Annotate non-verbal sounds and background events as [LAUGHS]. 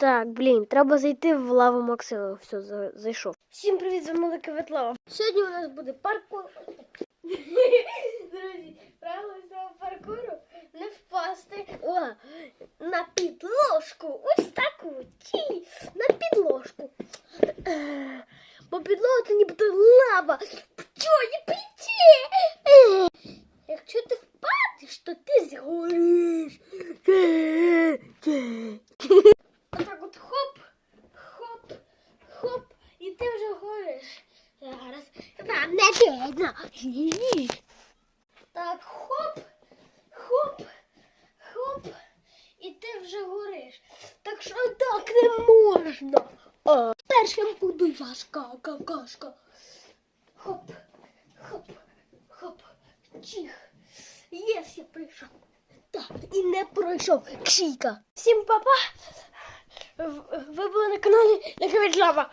Так, блін, треба зайти в лаву Максима. Все, за- зайшов. Всім привіт, з вами Велика Ветлава. Сьогодні у нас буде паркур. [LAUGHS] Друзі, правило цього паркуру не впасти О, на підложку. Ось таку. Чи на підложку. Бо підлога це ніби лава. Чого не плече? Якщо ти впадеш, то ти згориш. Отак от хоп, хоп, хоп, і ти вже гориш. Зараз вам не видно. Так, хоп, хоп, хоп, і ти вже гориш. Так що так не можна. Першим буду я шкака, кашка. Хоп, хоп, хоп, чих. Єс, я прийшов. Так, і не пройшов. Кшійка. Всім папа. Ви були на каналі Лава.